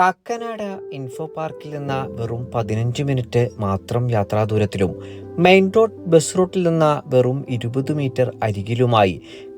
Kakkanad info പാർക്കിൽ നിന്ന് വെറും പതിനഞ്ച് മിനിറ്റ് മാത്രം യാത്രാ ദൂരത്തിലും മെയിൻ റോഡ് ബസ് റൂട്ടിൽ നിന്ന് വെറും ഇരുപത് മീറ്റർ അരികിലുമായി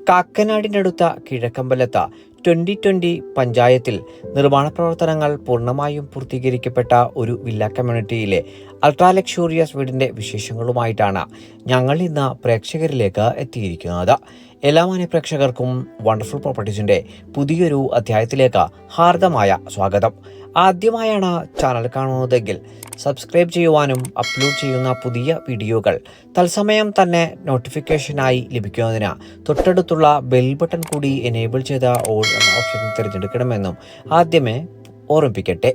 കാക്കനാടിനടുത്ത കിഴക്കമ്പലത്ത് ട്വന്റി ട്വന്റി പഞ്ചായത്തിൽ നിർമ്മാണ പ്രവർത്തനങ്ങൾ പൂർണമായും പൂർത്തീകരിക്കപ്പെട്ട ഒരു വില്ല കമ്മ്യൂണിറ്റിയിലെ അൾട്രാ ലക്ഷൂറിയസ് വീടിന്റെ വിശേഷങ്ങളുമായിട്ടാണ് ഞങ്ങൾ ഇന്ന് പ്രേക്ഷകരിലേക്ക് എത്തിയിരിക്കുന്നത്. എല്ലാ മാന്യ പ്രേക്ഷകർക്കും വണ്ടർഫുൾ പ്രോപ്പർട്ടീസിന്റെ പുതിയൊരു അധ്യായത്തിലേക്ക് ഹാർദമായ സ്വാഗതം. ആദ്യമായാണ് ചാനൽ കാണുന്നതെങ്കിൽ സബ്സ്ക്രൈബ് ചെയ്യുവാനും അപ്ലോഡ് ചെയ്യുന്ന പുതിയ വീഡിയോകൾ തത്സമയം തന്നെ നോട്ടിഫിക്കേഷനായി ലഭിക്കുന്നതിന് തൊട്ടടുത്തുള്ള ബെൽ ബട്ടൺ കൂടി എനേബിൾ ചെയ്ത ഓൾ എന്ന ഓപ്ഷൻ തിരഞ്ഞെടുക്കണമെന്നും ആദ്യമേ ഓർമ്മിപ്പിക്കട്ടെ.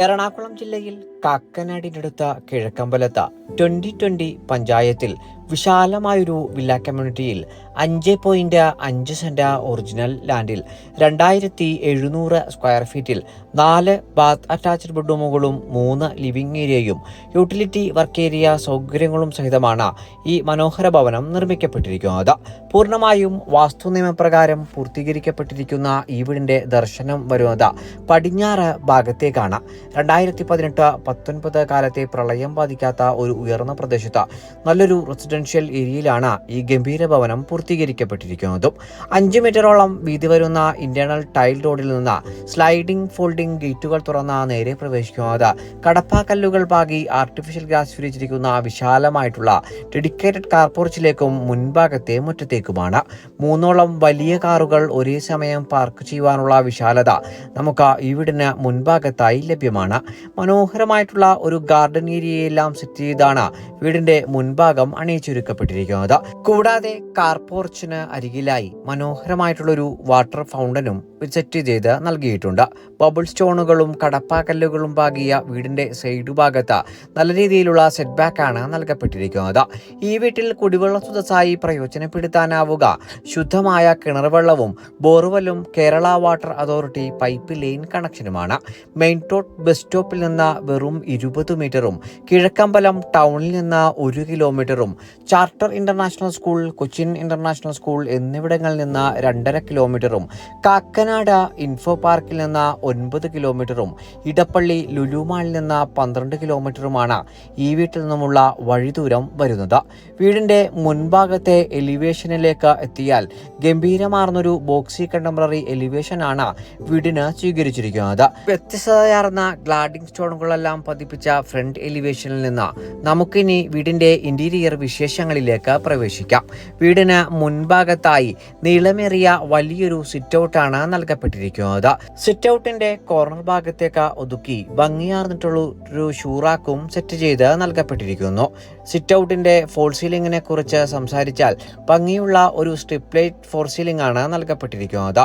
എറണാകുളം ജില്ലയിൽ കാക്കനാടിനടുത്ത കിഴക്കമ്പലത്ത് ട്വന്റി ട്വന്റി പഞ്ചായത്തിൽ വിശാലമായൊരു വില്ല കമ്മ്യൂണിറ്റിയിൽ അഞ്ച് പോയിന്റ് അഞ്ച് സെന്റ് ഒറിജിനൽ ലാൻഡിൽ രണ്ടായിരത്തി എഴുന്നൂറ് സ്ക്വയർ ഫീറ്റിൽ നാല് ബാത്ത് അറ്റാച്ച്ഡ് ബെഡ്റൂമുകളും മൂന്ന് ലിവിംഗ് ഏരിയയും യൂട്ടിലിറ്റി വർക്ക് ഏരിയ സൗകര്യങ്ങളും സഹിതമാണ് ഈ മനോഹര ഭവനം നിർമ്മിക്കപ്പെട്ടിരിക്കുന്നത്. പൂർണമായും വാസ്തു നിയമപ്രകാരം പൂർത്തീകരിക്കപ്പെട്ടിരിക്കുന്ന ഈ വീടിന്റെ ദർശനം വരുന്നത് പടിഞ്ഞാറ് ഭാഗത്തേക്കാണ്. രണ്ടായിരത്തി പതിനെട്ട് പത്തൊൻപത് കാലത്തെ പ്രളയം ബാധിക്കാത്ത ഒരു ഉയർന്ന പ്രദേശത്ത് നല്ലൊരു റെസിഡൻഷ്യൽ ഏരിയയിലാണ് ഈ ഗംഭീര ഭവനം പൂർത്തീകരിക്കപ്പെട്ടിരിക്കുന്നതും അഞ്ച് മീറ്ററോളം വീതി വരുന്ന ഇന്റേണൽ ടൈൽ റോഡിൽ നിന്ന് സ്ലൈഡിംഗ് ഫോൾഡിംഗ് ഗേറ്റുകൾ തുറന്ന നേരെ പ്രവേശിക്കുന്നത്. കടപ്പാക്കല്ലുകൾ പാകി ആർട്ടിഫിഷ്യൽ ഗ്രാസ് വിരിച്ചിരിക്കുന്ന വിശാലമായിട്ടുള്ള ഡെഡിക്കേറ്റഡ് കാർപോർച്ചിലേക്കും മുൻഭാഗത്തെ മുറ്റത്തേക്കുമാണ്. മൂന്നോളം വലിയ കാറുകൾ ഒരേ സമയം പാർക്ക് ചെയ്യുവാനുള്ള വിശാലത നമുക്ക് ഈ വീടിന് മുൻഭാഗത്തായി ലഭ്യമാണ്. മനോഹരമായിട്ടുള്ള ഒരു ഗാർഡൻ ഏരിയയെല്ലാം സെറ്റ് ചെയ്താണ് വീടിന്റെ മുൻഭാഗം അണിയിച്ചൊരുക്കപ്പെട്ടിരിക്കുന്നത്. കൂടാതെ കാർ പോർച്ചിന് അരികിലായി മനോഹരമായിട്ടുള്ളൊരു വാട്ടർ ഫൗണ്ടനും സെറ്റ് ചെയ്ത് നൽകിയിട്ടുണ്ട്. ബബിൾ സ്റ്റോണുകളും കടപ്പാക്കല്ലുകളും പാകിയ വീടിന്റെ സൈഡ് ഭാഗത്ത് നല്ല രീതിയിലുള്ള സെറ്റ് ബാക്ക് ആണ് നൽകപ്പെട്ടിരിക്കുന്നത്. ഈ വീട്ടിൽ കുടിവെള്ള സ്രോതസ്സായി പ്രയോജനപ്പെടുത്താനാവുക. ശുദ്ധമായ കിണർ വെള്ളവും ബോർവെല്ലും Kerala water authority pipe line കണക്ഷനുമാണ്. Main ടോട്ട് ബസ് സ്റ്റോപ്പിൽ നിന്ന് വെറും ഇരുപത് മീറ്ററും കിഴക്കമ്പലം ടൗണിൽ നിന്ന് ഒരു കിലോമീറ്ററും charter international school Cochin international school എന്നിവിടങ്ങളിൽ നിന്ന് രണ്ടര കിലോമീറ്ററും കാക്കനാട് ഇൻഫോ പാർക്കിൽ നിന്ന് ഒൻപത് കിലോമീറ്ററും ഇടപ്പള്ളി ലുലുമാളിൽ നിന്ന് പന്ത്രണ്ട് കിലോമീറ്ററുമാണ് ഈ വീട്ടിൽ നിന്നുമുള്ള വഴിദൂരം വരുന്നത്. വീടിന്റെ മുൻഭാഗത്തെ എലിവേഷനിലേക്ക് എത്തിയാൽ ഗംഭീരമാർന്നൊരു ബോക്സി കണ്ടംപററി എലിവേഷനാണ് വീടിന് സ്വീകരിച്ചിരിക്കുന്നത്. വ്യത്യസ്തതയാർന്ന ഗ്ലാഡിംഗ് സ്റ്റോണുകളെല്ലാം പതിപ്പിച്ച ഫ്രണ്ട് എലിവേഷനിൽ നിന്ന് നമുക്കിനി വീടിന്റെ ഇന്റീരിയർ വിശേഷങ്ങളിലേക്ക് പ്രവേശിക്കാം. വീടിന് മുൻഭാഗത്തായി നീളമേറിയ വലിയൊരു സിറ്റൗട്ടാണ് നൽകപ്പെട്ടിരിക്കുന്നത്. സിറ്റൗട്ടിന്റെ കോർണർ ഭാഗത്തേക്ക് ഒതുക്കി ഭംഗിയാർന്നിട്ടുള്ള ഒരു ഷൂറാക്കും സെറ്റ് ചെയ്ത് നൽകപ്പെട്ടിരിക്കുന്നു. സിറ്റൗട്ടിന്റെ ഫോൾ സീലിംഗിനെ കുറിച്ച് സംസാരിച്ചാൽ ഭംഗിയുള്ള ഒരു സ്ട്രിപ്പ് ലൈറ്റ് ഫോർ സീലിംഗ് ആണ് നൽകപ്പെട്ടിരിക്കുന്നത്.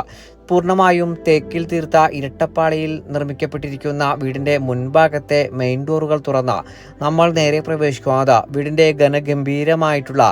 പൂർണമായും തേക്കിൽ തീർത്ത ഇരട്ടപ്പാളിയിൽ നിർമ്മിക്കപ്പെട്ടിരിക്കുന്ന വീടിന്റെ മുൻഭാഗത്തെ മെയിൻ ഡോറുകൾ തുറന്ന നമ്മൾ നേരെ പ്രവേശിക്കുന്നത് വീടിന്റെ ഘനഗംഭീരമായിട്ടുള്ള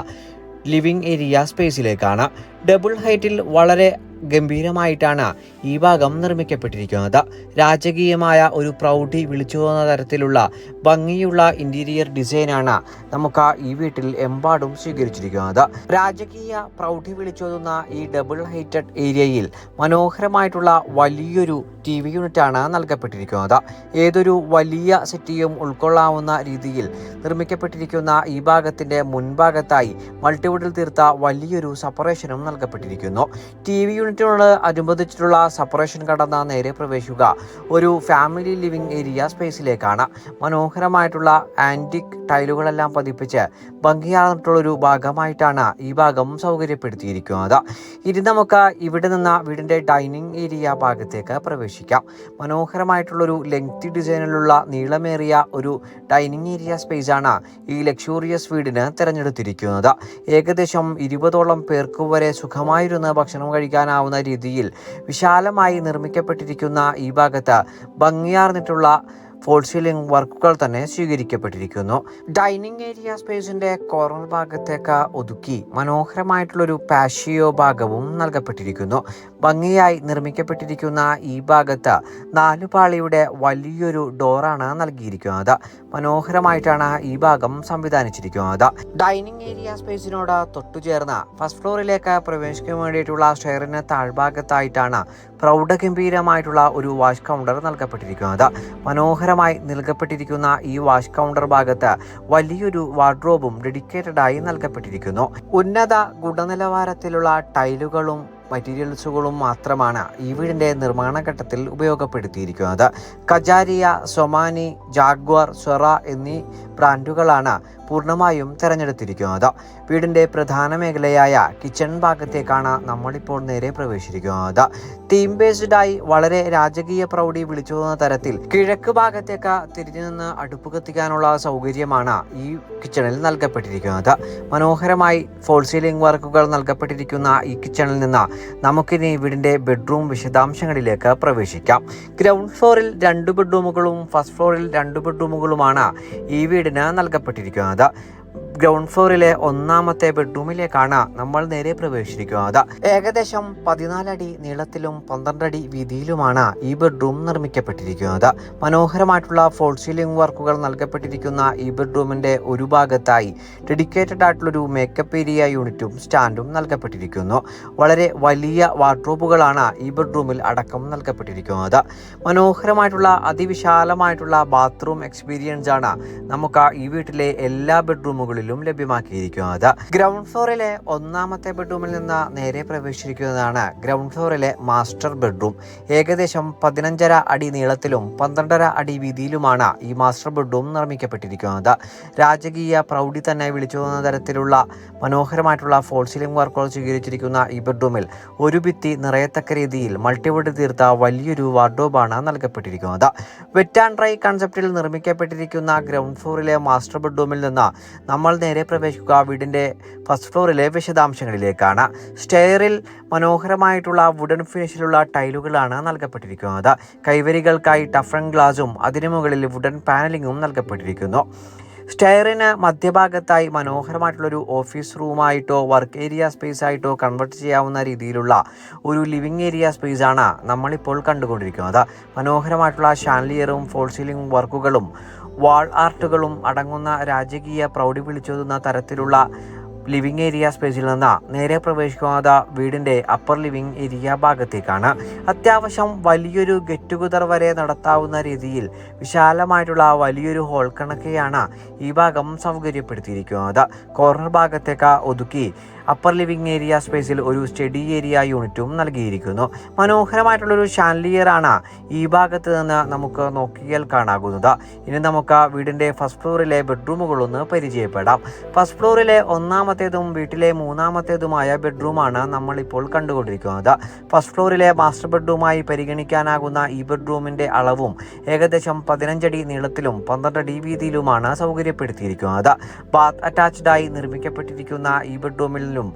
ലിവിംഗ് ഏരിയ സ്പേസിലേക്കാണ്. ഡബിൾ ഹൈറ്റിൽ വളരെ ഗംഭീരമായിട്ടാണ് ഈ ഭാഗം നിർമ്മിക്കപ്പെട്ടിരിക്കുന്നത്. രാജകീയമായ ഒരു പ്രൗഢി വിളിച്ചു പോകുന്ന തരത്തിലുള്ള ഭംഗിയുള്ള ഇന്റീരിയർ ഡിസൈനാണ് നമുക്ക് ഈ വീട്ടിൽ എമ്പാടും സ്വീകരിച്ചിരിക്കുന്നത്. രാജകീയ പ്രൗഢി വിളിച്ചോതുന്ന ഈ ഡബിൾ ഹൈറ്റഡ് ഏരിയയിൽ മനോഹരമായിട്ടുള്ള വലിയൊരു ടി വി യൂണിറ്റാണ് നൽകപ്പെട്ടിരിക്കുന്നത്. ഏതൊരു വലിയ സിറ്റിയും ഉൾക്കൊള്ളാവുന്ന രീതിയിൽ നിർമ്മിക്കപ്പെട്ടിരിക്കുന്ന ഈ ഭാഗത്തിന്റെ മുൻഭാഗത്തായി മൾട്ടിവുഡിൽ തീർത്ത വലിയൊരു സെപ്പറേഷനും നൽകപ്പെട്ടിരിക്കുന്നു. ടി വി യൂണിറ്റിനോട് അനുബന്ധിച്ചിട്ടുള്ള സെപ്പറേഷൻ കടന്ന നേരെ പ്രവേശിക്കുക. ഒരു ഫാമിലി ലിവിംഗ് ഏരിയ സ്പേസിലേക്കാണ് മനോഹരമായിട്ടുള്ള ആന്റിക് ടൈലുകളെല്ലാം പതിപ്പിച്ച് ഭംഗിയാർന്നിട്ടുള്ളൊരു ഭാഗമായിട്ടാണ് ഈ ഭാഗം സൗകര്യപ്പെടുത്തിയിരിക്കുന്നത്. ഇനി നമുക്ക് ഇവിടെ നിന്ന് വീടിന്റെ ഡൈനിങ് ഏരിയ ഭാഗത്തേക്ക് പ്രവേശിക്കാം. മനോഹരമായിട്ടുള്ളൊരു ലെങ്തി ഡിസൈനിലുള്ള നീളമേറിയ ഒരു ഡൈനിങ് ഏരിയ സ്പേസാണ് ഈ ലക്ഷൂറിയസ് വീടിന് തിരഞ്ഞെടുത്തിരിക്കുന്നത്. ഏകദേശം ഇരുപതോളം പേർക്ക് വരെ സുഖമായിരുന്നു ഭക്ഷണം കഴിക്കാനാവുന്ന രീതിയിൽ വിശാലമായി നിർമ്മിക്കപ്പെട്ടിരിക്കുന്ന ഈ ഭാഗത്ത് ഭംഗിയാർന്നിട്ടുള്ള ഫോൾ സീലിംഗ് വർക്കുകൾ തന്നെ സ്വീകരിക്കപ്പെട്ടിരിക്കുന്നു. ഡൈനിങ് ഏരിയ സ്പേസിന്റെ കോർണർ ഭാഗത്തേക്ക് ഒതുക്കി മനോഹരമായിട്ടുള്ളൊരു പാഷിയോ ഭാഗവും നൽകപ്പെട്ടിരിക്കുന്നു. ഭംഗിയായി നിർമ്മിക്കപ്പെട്ടിരിക്കുന്ന ഈ ഭാഗത്ത് നാലുപാളിയുടെ വലിയൊരു ഡോറാണ് നൽകിയിരിക്കുന്നത്. മനോഹരമായിട്ടാണ് ഈ ഭാഗം സംവിധാനിച്ചിരിക്കുന്നത്. ഡൈനിങ് ഏരിയ സ്പേസിനോട് തൊട്ടുചേർന്ന ഫസ്റ്റ് ഫ്ലോറിലേക്ക് പ്രവേശിക്കാൻ വേണ്ടിയിട്ടുള്ള സ്റ്റെയറിന് താഴ്ഭാഗത്തായിട്ടാണ് പ്രൗഢഗംഭീരമായിട്ടുള്ള ഒരു വാഷ് കൗണ്ടർ നൽകപ്പെട്ടിരിക്കുന്നത് മനോഹരമായി നൽകപ്പെട്ടിരിക്കുന്ന ഈ വാഷ് കൗണ്ടർ ഭാഗത്ത് വലിയൊരു വാർഡ്രോബും ഡെഡിക്കേറ്റഡ് ആയി നൽകപ്പെട്ടിരിക്കുന്നു. ഉന്നത ഗുണനിലവാരത്തിലുള്ള ടൈലുകളും മെറ്റീരിയൽസുകളും മാത്രമാണ് ഈ വീടിന്റെ നിർമ്മാണ ഘട്ടത്തിൽ ഉപയോഗപ്പെടുത്തിയിരിക്കുന്നത്. കജാരിയ സൊമാനി ജാഗ്വാർ സ്വറ എന്നീ ബ്രാൻഡുകളാണ് പൂർണമായും തിരഞ്ഞെടുത്തിരിക്കുന്നത്. വീടിന്റെ പ്രധാന മേഖലയായ കിച്ചൺ ഭാഗത്തേക്കാണ് നമ്മളിപ്പോൾ നേരെ പ്രവേശിച്ചിരിക്കുന്നത് തീം ബേസ്ഡായി വളരെ രാജകീയ പ്രൗഢി വിളിച്ചോതുന്ന തരത്തിൽ കിഴക്ക് ഭാഗത്തേക്ക് തിരിഞ്ഞു നിന്ന് അടുപ്പ് കത്തിക്കാനുള്ള സൗകര്യമാണ് ഈ കിച്ചണിൽ നൽകപ്പെട്ടിരിക്കുന്നത്. മനോഹരമായി ഫോൾ സീലിംഗ് വർക്കുകൾ നൽകപ്പെട്ടിരിക്കുന്ന ഈ കിച്ചണിൽ നിന്ന് നമുക്കിനി വീടിന്റെ ബെഡ്റൂം വിശദാംശങ്ങളിലേക്ക് പ്രവേശിക്കാം. ഗ്രൗണ്ട് ഫ്ലോറിൽ രണ്ട് ബെഡ്റൂമുകളും ഫസ്റ്റ് ഫ്ലോറിൽ രണ്ട് ബെഡ്റൂമുകളുമാണ് ഈ വീടിന് നൽകപ്പെട്ടിരിക്കുന്നത്. ഗ്രൗണ്ട് ഫ്ലോറിലെ ഒന്നാമത്തെ ബെഡ്റൂമിലേക്കാണ് നമ്മൾ നേരെ പ്രവേശിച്ചിരിക്കുന്നത് ഏകദേശം പതിനാലടി നീളത്തിലും പന്ത്രണ്ടടി വീതിയിലുമാണ് ഈ ബെഡ്റൂം നിർമ്മിക്കപ്പെട്ടിരിക്കുന്നത് മനോഹരമായിട്ടുള്ള ഫോൾ സീലിംഗ് വർക്കുകൾ നൽകപ്പെട്ടിരിക്കുന്ന ഈ ബെഡ്റൂമിന്റെ ഒരു ഭാഗത്തായി ഡെഡിക്കേറ്റഡ് ആയിട്ടുള്ളൊരു മേക്കപ്പ് ഏരിയ യൂണിറ്റും സ്റ്റാൻഡും നൽകപ്പെട്ടിരിക്കുന്നു. വളരെ വലിയ വാർഡ്രോബുകളാണ് ഈ ബെഡ്റൂമിൽ അടക്കം നൽകപ്പെട്ടിരിക്കുന്നത്. മനോഹരമായിട്ടുള്ള അതിവിശാലമായിട്ടുള്ള ബാത്റൂം എക്സ്പീരിയൻസ് ആണ് നമുക്ക് ഈ വീട്ടിലെ എല്ലാ ബെഡ്റൂമുകളിലും ലഭ്യമാക്കിയിരിക്കുന്നത്. ഗ്രൗണ്ട് ഫ്ലോറിലെ ഒന്നാമത്തെ ബെഡ്റൂമിൽ നിന്ന് നേരെ പ്രവേശിച്ചിരിക്കുന്നതാണ് ഗ്രൗണ്ട് ഫ്ലോറിലെ മാസ്റ്റർ ബെഡ്റൂം. ഏകദേശം പതിനഞ്ചര അടി നീളത്തിലും പന്ത്രണ്ടര അടി വീതിയിലുമാണ് ഈ മാസ്റ്റർ ബെഡ്റൂം നിർമ്മിക്കപ്പെട്ടിരിക്കുന്നത്. രാജകീയ പ്രൗഢി തന്നെ വിളിച്ചു പോകുന്ന തരത്തിലുള്ള മനോഹരമായിട്ടുള്ള ഫോൾ സീലിംഗ് വർക്കുകൾ സ്വീകരിച്ചിരിക്കുന്ന ഈ ബെഡ്റൂമിൽ ഒരു ഭിത്തി നിറയത്തക്ക രീതിയിൽ മൾട്ടിവുഡ് തീർത്ത വലിയൊരു വാർഡോബാണ് നൽകപ്പെട്ടിരിക്കുന്നത്. വെറ്റ് ആൻഡ് ഡ്രൈ കൺസെപ്റ്റിൽ നിർമ്മിക്കപ്പെട്ടിരിക്കുന്ന ഗ്രൗണ്ട് ഫ്ലോറിലെ മാസ്റ്റർ ബെഡ്റൂമിൽ നിന്ന് നമ്മൾ നേരെ പ്രവേശിക്കുക. വീടിന്റെ ഫസ്റ്റ് ഫ്ലോറിലെ വിശദാംശങ്ങളിലേക്കാണ്. സ്റ്റെയറിൽ മനോഹരമായിട്ടുള്ള വുഡൻ ഫിനിഷിലുള്ള ടൈലുകളാണ് നൽകപ്പെട്ടിരിക്കുന്നത്. കൈവരികൾക്കായി ടഫൺ ഗ്ലാസും അതിനു മുകളിൽ വുഡൻ പാനലിങ്ങും നൽകപ്പെട്ടിരിക്കുന്നു. സ്റ്റെയറിന് മധ്യഭാഗത്തായി മനോഹരമായിട്ടുള്ളൊരു ഓഫീസ് റൂമായിട്ടോ വർക്ക് ഏരിയ സ്പേസ് ആയിട്ടോ കൺവേർട്ട് ചെയ്യാവുന്ന രീതിയിലുള്ള ഒരു ലിവിങ് ഏരിയ സ്പേസ് ആണ് നമ്മളിപ്പോൾ കണ്ടുകൊണ്ടിരിക്കുന്നത്. മനോഹരമായിട്ടുള്ള ഷാൻലിയറും ഫോൾ സീലിംഗ് വർക്കുകളും വാൾ ആർട്ടുകളും അടങ്ങുന്ന രാജകീയ പ്രൗഢി വിളിച്ചോതുന്ന തരത്തിലുള്ള ലിവിംഗ് ഏരിയ സ്പേസിൽ നിന്ന് നേരെ പ്രവേശിക്കാത്ത വീടിന്റെ അപ്പർ ലിവിംഗ് ഏരിയ ഭാഗത്തേക്കാണ്. അത്യാവശ്യം വലിയൊരു ഗെറ്റ് വരെ നടത്താവുന്ന രീതിയിൽ വിശാലമായിട്ടുള്ള വലിയൊരു ഹോൾ കണക്കെയാണ് ഈ ഭാഗം സൗകര്യപ്പെടുത്തിയിരിക്കുന്നത്. കോർണർ ഭാഗത്തേക്ക് ഒതുക്കി അപ്പർ ലിവിംഗ് ഏരിയ സ്പേസിൽ ഒരു സ്റ്റഡി ഏരിയ യൂണിറ്റും നൽകിയിരിക്കുന്നു. മനോഹരമായിട്ടുള്ളൊരു ഷാൻലിയറാണ് ഈ ഭാഗത്ത് നിന്ന് നമുക്ക് നോക്കിയാൽ കാണാകുന്നത്. ഇനി നമുക്ക് വീടിന്റെ ഫസ്റ്റ് ഫ്ലോറിലെ ബെഡ്റൂമുകളൊന്ന് പരിചയപ്പെടാം. ഫസ്റ്റ് ഫ്ലോറിലെ ഒന്നാമത്തേതും വീട്ടിലെ മൂന്നാമത്തേതുമായ ബെഡ്റൂമാണ് നമ്മളിപ്പോൾ കണ്ടുകൊണ്ടിരിക്കുന്നത്. ഫസ്റ്റ് ഫ്ലോറിലെ മാസ്റ്റർ ബെഡ്റൂമായി പരിഗണിക്കാനാകുന്ന ഈ ബെഡ്റൂമിന്റെ അളവും ഏകദേശം പതിനഞ്ചടി നീളത്തിലും പന്ത്രണ്ടടി വീതിയിലുമാണ് സൗകര്യപ്പെടുത്തിയിരിക്കുന്നത്. ബാത്ത് അറ്റാച്ച്ഡായി നിർമ്മിക്കപ്പെട്ടിരിക്കുന്ന ഈ ബെഡ്റൂമിൽ നിന്നും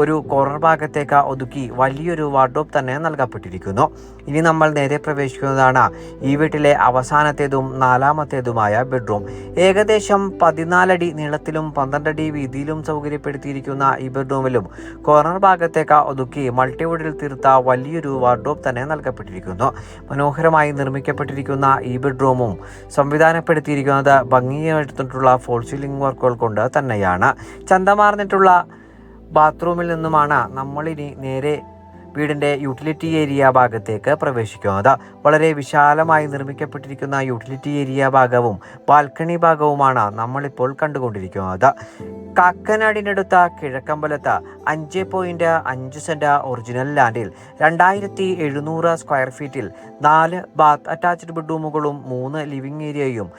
ഒരു കോർണർ ഭാഗത്തേക്ക് ഒതുക്കി വലിയൊരു വാർഡ്രോബ് തന്നെ നൽകപ്പെട്ടിരിക്കുന്നു. ഇനി നമ്മൾ നേരെ പ്രവേശിക്കുന്നതാണ് ഈ വീട്ടിലെ അവസാനത്തേതും നാലാമത്തേതുമായ ബെഡ്റൂം ഏകദേശം പതിനാലടി നീളത്തിലും പന്ത്രണ്ടടി വീതിയിലും സൗകര്യപ്പെടുത്തിയിരിക്കുന്ന ഈ ബെഡ്റൂമിലും കോർണർ ഭാഗത്തേക്ക് ഒതുക്കി മൾട്ടിവുഡിൽ തീർത്ത വലിയൊരു വാർഡ്രോബ് തന്നെ നൽകപ്പെട്ടിരിക്കുന്നു. മനോഹരമായി നിർമ്മിക്കപ്പെട്ടിരിക്കുന്ന ഈ ബെഡ്റൂമും സംവിധാനപ്പെടുത്തിയിരിക്കുന്നത് ഭംഗിയായിട്ടുള്ള ഫോൾ സീലിംഗ് വർക്കുകൾ കൊണ്ട് തന്നെയാണ്. ചന്തമാർന്നിട്ടുള്ള ബാത്റൂമിൽ നിന്നുമാണ് നമ്മളിനി നേരെ വീടിന്റെ യൂട്ടിലിറ്റി ഏരിയ ഭാഗത്തേക്ക് പ്രവേശിക്കുന്നത്. വളരെ വിശാലമായി നിർമ്മിക്കപ്പെട്ടിരിക്കുന്ന യൂട്ടിലിറ്റി ഏരിയ ഭാഗവും ബാൽക്കണി ഭാഗവുമാണ് നമ്മളിപ്പോൾ കണ്ടുകൊണ്ടിരിക്കുന്നത്. കാക്കനാടിനടുത്ത കിഴക്കമ്പലത്ത് അഞ്ച് പോയിന്റ് അഞ്ച് സെന്റ് ഒറിജിനൽ ലാൻഡിൽ രണ്ടായിരത്തി എഴുന്നൂറ് സ്ക്വയർ ഫീറ്റിൽ നാല് ബാത്ത് അറ്റാച്ച്ഡ് ബെഡ്റൂമുകളും മൂന്ന് ലിവിംഗ് ഏരിയയും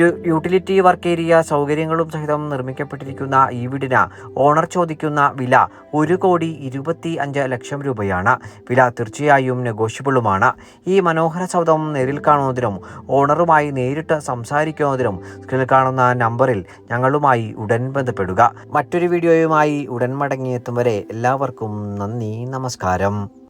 യൂട്ടിലിറ്റി വർക്ക് ഏരിയ സൗകര്യങ്ങളും സഹിതം നിർമ്മിക്കപ്പെട്ടിരിക്കുന്ന ഈ വീടിന് ഓണർ ചോദിക്കുന്ന വില ഒരു കോടി ഇരുപത്തി അഞ്ച് ലക്ഷം രൂപയാണ്. വില തീർച്ചയായും നെഗോഷ്യബിളുമാണ്. ഈ മനോഹര സൗദം നേരിൽ കാണുന്നതിനും ഓണറുമായി നേരിട്ട് സംസാരിക്കുന്നതിനും സ്ക്രീനിൽ കാണുന്ന നമ്പറിൽ ഞങ്ങളുമായി ഉടൻ ബന്ധപ്പെടുക. മറ്റൊരു വീഡിയോയുമായി ഉടൻ മടങ്ങിയെത്തും വരെ എല്ലാവർക്കും നന്ദി നമസ്കാരം.